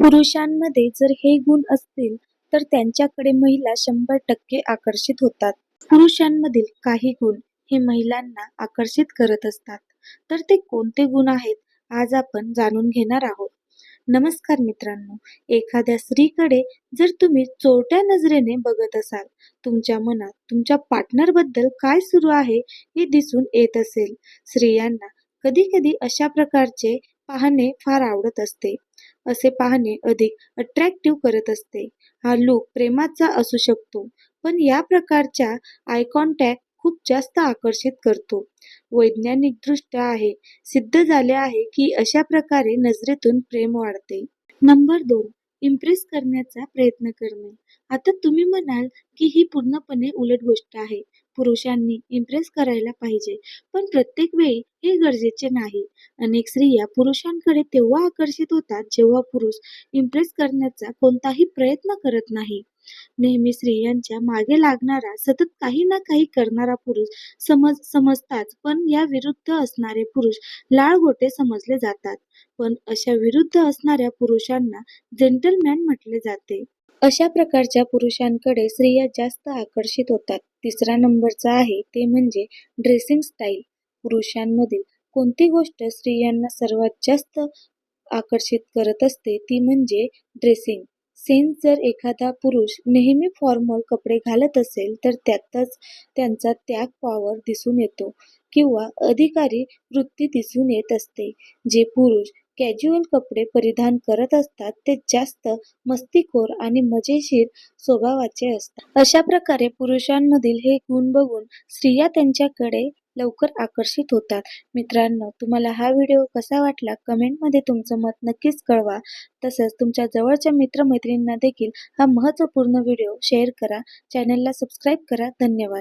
पुरुषांमध्ये जर हे गुण असतील तर त्यांच्याकडे महिला शंभर टक्के आकर्षित होतात. पुरुषांमधील काही गुण हे महिलांना आकर्षित करत असतात. तर ते कोणते गुण आहेत आज आपण जाणून घेणार आहोत. नमस्कार मित्रांनो एखाद्या स्त्रीकडे जर तुम्ही चोरट्या नजरेने बघत असाल तुमच्या मनात तुमच्या पार्टनरबद्दल काय सुरू आहे हे दिसून येत असेल. स्त्रियांना कधी कधी अशा प्रकारचे पाहणे फार आवडत असते. असे पाहणे अधिक अट्रॅक्टिव्ह करत असते. हा लूक प्रेमाचा असू शकतो पण या प्रकारच्या आय कॉन्टॅक्ट खूप जास्त आकर्षित करतो. वैज्ञानिक दृष्ट्या आहे सिद्ध झाले आहे की अशा प्रकारे नजरेतून प्रेम वाढते. नंबर दोन इम्प्रेस करण्याचा प्रयत्न करणे. आता तुम्ही म्हणाल की ही पूर्णपणे उलट गोष्ट आहे. पुरुषांनी इम्प्रेस करायला पाहिजे. पण प्रत्येक वेळी हे गरजेचे नाही. अनेक स्त्रिया पुरुषांकडे तेव्हा आकर्षित होतात जेव्हा पुरुष इम्प्रेस करण्याचा कोणताही प्रयत्न करत नाही. नेहमी स्त्रियांच्या मागे लागणारा सतत काही ना काही करणारा पुरुष समज समजतात पण या विरुद्ध असणारे पुरुष लाळगोटे समजले जातात. पण अशा विरुद्ध असणाऱ्या पुरुषांना जेंटलमॅन म्हटले जाते. अशा प्रकारच्या पुरुषांकडे स्त्रिया जास्त आकर्षित होतात. तिसरा नंबरचा आहे ते म्हणजे ड्रेसिंग स्टाईल पुरुषांमधील कोणती गोष्ट स्त्रियांना सर्वात जास्त आकर्षित करत असते ती म्हणजे ड्रेसिंग सेन्स जर एखादा पुरुष नेहमी फॉर्मल कपडे घालत असेल तर त्यातच त्यांचा त्याग पॉवर दिसून येतो किंवा अधिकारी वृत्ती दिसून येत असते. जे पुरुष कॅज्युअल कपडे परिधान करत असतात ते जास्त मस्तीखोर आणि मजेशीर स्वभावाचे असतात. अशा प्रकारे पुरुषांमधील हे गुण बघून स्त्रिया त्यांच्याकडे लवकर आकर्षित होतात. मित्रांनो तुम्हाला हा व्हिडिओ कसा वाटला? कमेंटमध्ये तुमचं मत नक्कीच कळवा. तसंच तुमच्या जवळच्या मित्रमैत्रिणींना देखील हा महत्त्वपूर्ण व्हिडिओ शेअर करा. चॅनलला सबस्क्राईब करा. धन्यवाद.